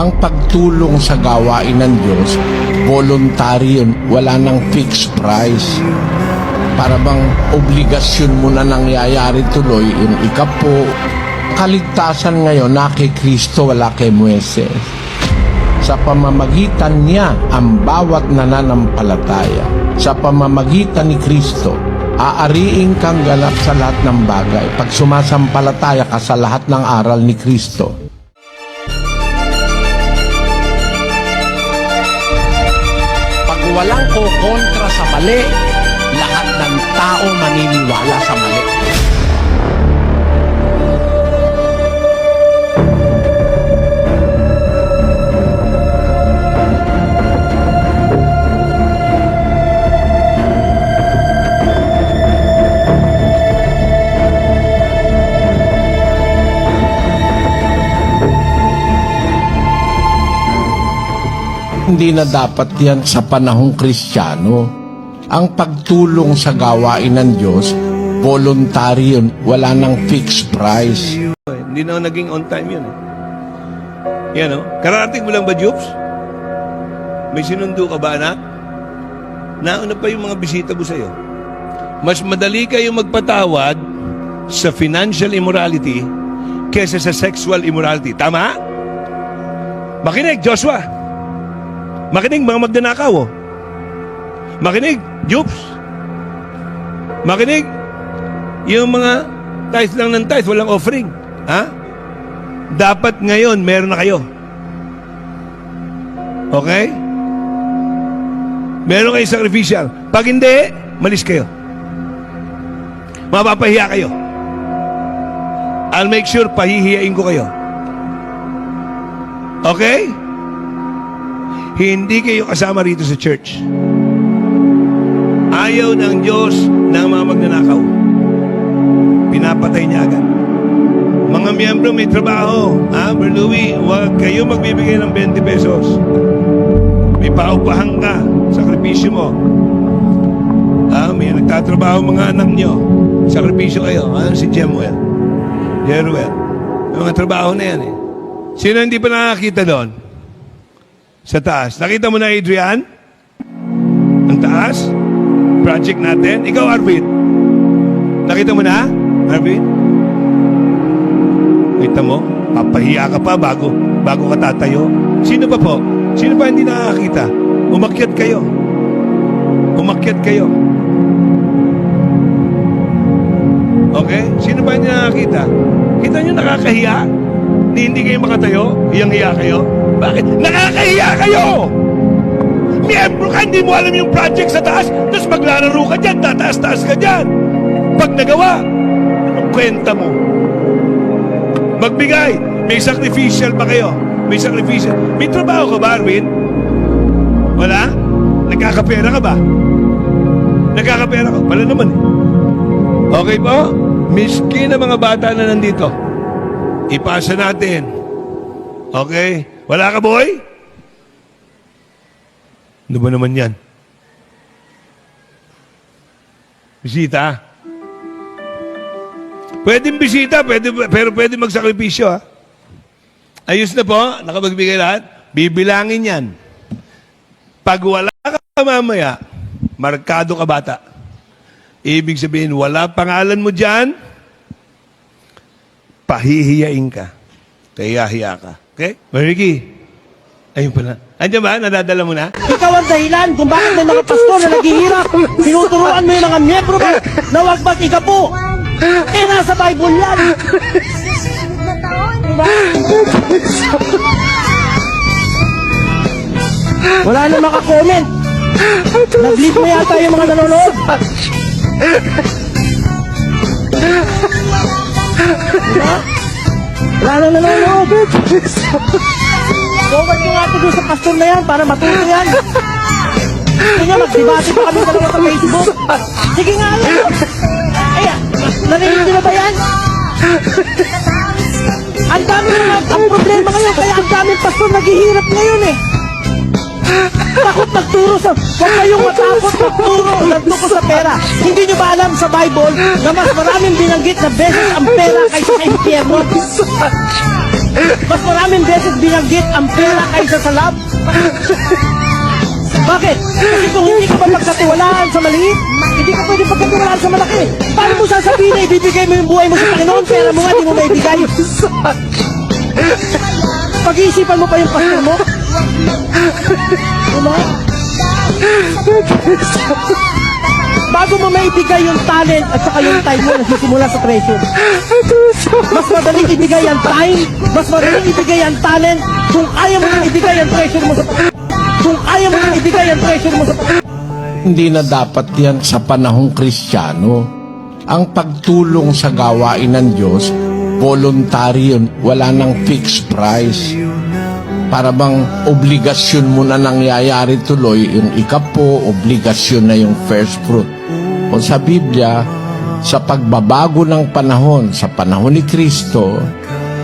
Ang pagtulong sa gawain ng Diyos, voluntary yun, wala nang fixed price. Para bang obligasyon mo na nangyayari tuloy, yung ikapo. Kaligtasan ngayon na kay Kristo, wala kay Moises. Sa pamamagitan niya ang bawat nananampalataya. Sa pamamagitan ni Kristo, aariing kang ganap sa lahat ng bagay pag sumasampalataya ka sa lahat ng aral ni Kristo. Walang kokontra sa mali, lahat ng tao maniniwala sa mali. Hindi na dapat yan sa panahong kristyano. Ang pagtulong sa gawain ng Diyos, voluntary yun, wala nang fixed price. Hindi na naging on time yun. Yan o. Karating mo lang ba, Jupes? May sinundo ka ba, anak? Nauna pa yung mga bisita mo sa'yo. Mas madali kayong magpatawad sa financial immorality kesa sa sexual immorality. Tama? Makinig, Joshua. Makinig, mga magnanakaw. Oh. Makinig, Jupes. Makinig, yung mga tithe lang ng tithe, walang offering. Ha? Dapat ngayon, meron na kayo. Okay? Meron kayo sacrificial. Pag hindi, malis kayo. Mapapahiya kayo. I'll make sure pahihiyain ko kayo. Okay? Hindi kayo kasama rito sa church. Ayaw ng Diyos ng mga magnanakaw. Pinapatay niya agad. Mga miyembro may trabaho. Ah, Brother Louie, huwag kayo magbibigay ng 20 pesos. May paupahan ka. Sakripisyo mo. Ah, may nagtatrabaho mga anak nyo. Sakripisyo kayo. Ah, si Jemuel. Jeruel. May mga trabaho na yan eh. Sino hindi pa nakakita doon? Sa taas. Nakita mo na, Adrian? Ang taas? Project natin. Ikaw, Arvin. Nakita mo na, Arvin? Kita mo? Papahiya ka pa bago, bago ka tatayo. Sino pa po? Sino pa hindi nakakita? Umakyat kayo. Umakyat kayo. Okay? Sino pa hindi nakakita? Kita nyo nakakahiya? Ni hindi kayo makatayo? Iyang hiya kayo? Bakit? Nakakahiya kayo! Miyembro ka, hindi mo alam yung project sa taas, tapos maglalaro ka dyan, tataas-taas ka dyan. Pag nagawa, anong kwenta mo? Magbigay. May sacrificial ba kayo? May sacrificial. May trabaho ka ba, Arvin? Wala? Nagkakapera ka ba? Nagkakapera ka? Wala naman eh. Okay po? Miskin na mga bata na nandito. Ipasa natin. Okay? Wala ka, boy? Ano ba naman yan? Bisita? Pwedeng bisita, pwede, pero pwede magsakripisyo, ha? Ayos na po, nakapagbigay lahat. Bibilangin yan. Pag wala ka mamaya, markado ka bata. Ibig sabihin, wala pangalan mo dyan, pahihiyain ka. Kaya hiya ka. Okay? Mariki, ayun pala. Andiyan ba? Nadadala mo na? Ikaw ang dahilan kung bakit may mga pastor na naghihirap. Tinuturuan mo yung mga miyembro mo na huwag mag-igapo. Eh, nasa Bible yan. Diba? Wala na makakomment. Nag-leave na yata yung mga nanonood. Diba? Wala na nanonood. Forward ko nga ito sa pastor na yan para matuto yan. Gusto niya, magdebate pa kami dalawa sa Facebook. Sige nga yan. Eh, narinig niyo na ba yan? Ang dami na ang problema ngayon, kaya ang daming pastor naghihirap ngayon eh. Takot magturo sa... Huwag kayong matakot magturo nagtuko sa pera. Hindi nyo ba alam sa Bible na mas maraming binanggit na beses ang pera kaysa sa impyerno? Mas maraming beses binanggit ang pera kaysa sa love. Bakit? Kasi kung hindi ka ba pagkatiwalaan sa maliit, hindi ka pwede pagkatiwalaan sa malaki. Paano mo sasabihin na ibibigay mo yung buhay mo sa Panginoon, pera mo nga, di mo maibigay. Pag-iisipan mo pa yung pastor mo? Diba? Bago mo maibigay yung talent at saka yung time mo, nagsisimula sa treasure. Mas madaling ibigay ang time, mas madaling ibigay ang talent kung ayaw mo nang ibigay ang treasure mo sa kung ayaw mo nang ibigay ang treasure mo sa Hindi na dapat yan sa panahong kristyano. Ang pagtulong sa gawain ng Diyos, voluntary yun. Wala nang fixed price. Para bang obligasyon mo na nangyayari tuloy, yung ikapo, obligasyon na yung first fruit. O sa Biblia, sa pagbabago ng panahon, sa panahon ni Kristo,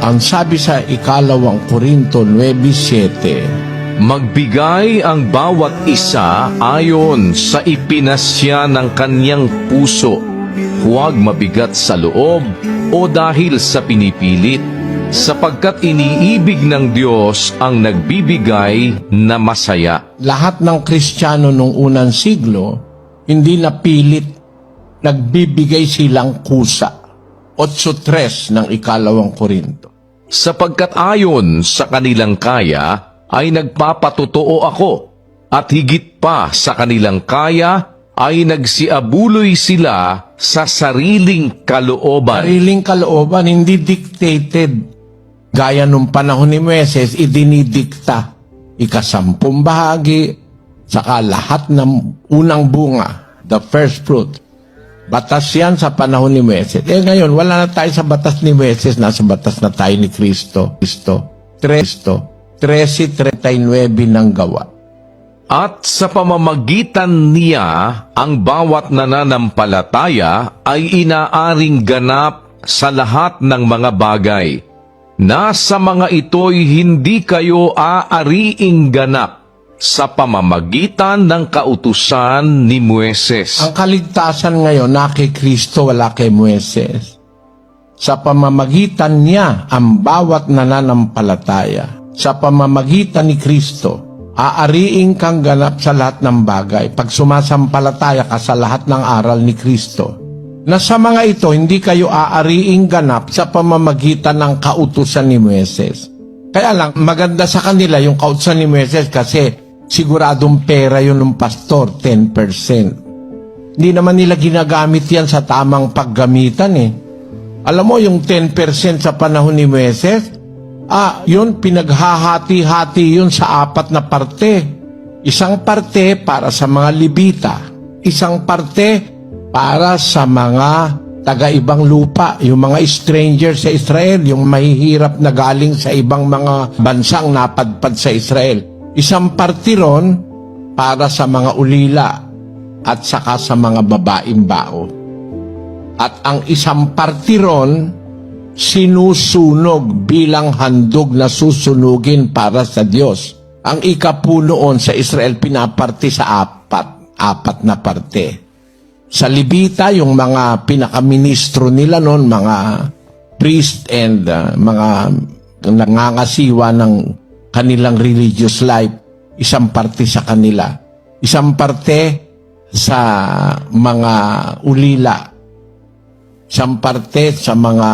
ang sabi sa ikalawang Korinto 9.7, Magbigay ang bawat isa ayon sa ipinasya ng kanyang puso, huwag mabigat sa loob o dahil sa pinipilit, sapagkat iniibig ng Diyos ang nagbibigay na masaya. lahat ng Kristiyano nung unang siglo, hindi napilit, nagbibigay silang kusa. 8.3 ng ikalawang Korinto. Sapagkat ayon sa kanilang kaya, ay nagpapatotoo ako, at higit pa sa kanilang kaya, ay nagsiabuloy sila sa sariling kalooban. Sariling kalooban, hindi dictated. Gaya nung panahon ni Moises, idinidikta. Ikasampung bahagi, saka lahat ng unang bunga, the first fruit. Batas yan sa panahon ni Moises. Eh ngayon, wala na tayo sa batas ni Moises, nasa batas na tayo ni Kristo. Kristo. Kristo. 13.39 ng gawa. At sa pamamagitan niya, ang bawat nananampalataya ay inaaring ganap sa lahat ng mga bagay. Na sa mga ito'y hindi kayo aariing ganap sa pamamagitan ng kautusan ni Mueses. Ang kaligtasan ngayon na kay Kristo wala kay Moises. Sa pamamagitan niya ang bawat nananampalataya. Sa pamamagitan ni Kristo, aariing kang ganap sa lahat ng bagay pag sumasampalataya ka sa lahat ng aral ni Kristo. Na sa mga ito, hindi kayo aariing ganap sa pamamagitan ng kautusan ni Moises. Kaya lang, maganda sa kanila yung kautusan ni Moises kasi siguradong pera yun ng pastor, 10%. Hindi naman nila ginagamit yan sa tamang paggamitan eh. Alam mo, yung 10% sa panahon ni Moises, ah, yun, pinaghahati-hati yun sa apat na parte. Isang parte para sa mga libita. Isang parte para sa mga taga-ibang lupa, yung mga strangers sa Israel, yung mahihirap na galing sa ibang mga bansang napadpad sa Israel. Isang parte ron para sa mga ulila at saka sa mga babaeng bao. At ang isang parte ron, sinusunog bilang handog na susunugin para sa Diyos. Ang ikapunoon sa Israel pinaparte sa apat, apat na parte. Sa Libita, yung mga pinakaministro nila noon, mga priest and uh, mga nangangasiwa ng kanilang religious life, isang parte sa kanila. Isang parte sa mga ulila. Isang parte sa mga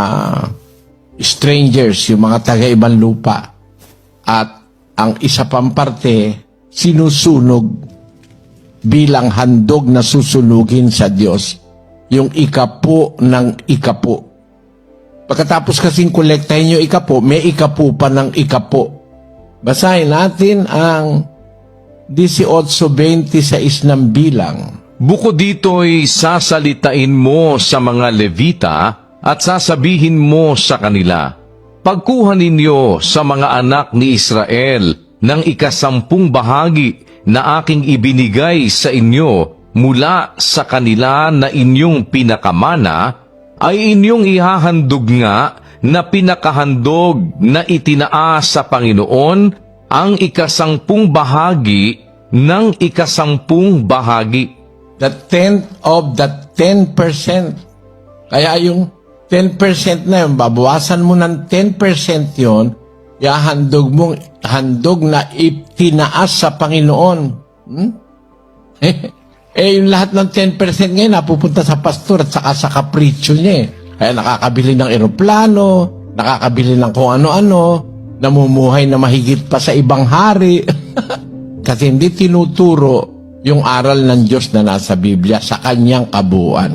strangers, yung mga taga-ibang lupa. At ang isa pang parte, sinusunog bilang handog na susunugin sa Diyos, yung ikapo ng ikapo. Pagkatapos kasing kolektahin yung ikapo, may ikapo pa ng ikapo. Basahin natin ang 18.26 ng bilang. Bukod dito'y sasalitain mo sa mga Levita at sasabihin mo sa kanila, Pagkuha ninyo sa mga anak ni Israel ng ikasampung bahagi na aking ibinigay sa inyo mula sa kanila na inyong pinakamana, ay inyong ihahandog nga na pinakahandog na itinaas sa Panginoon ang ikasampung bahagi ng ikasampung bahagi. The tenth of the 10%. Kaya yung 10% na yun, babawasan mo ng 10% yon ya handog mong handog na itinaas sa Panginoon. Hmm? eh, yung lahat ng 10% ngayon napupunta sa pastor at saka sa kapritsyo niya eh. Kaya nakakabili ng eroplano, nakakabili ng kung ano-ano, namumuhay na mahigit pa sa ibang hari. Kasi hindi tinuturo yung aral ng Diyos na nasa Biblia sa kanyang kabuuan.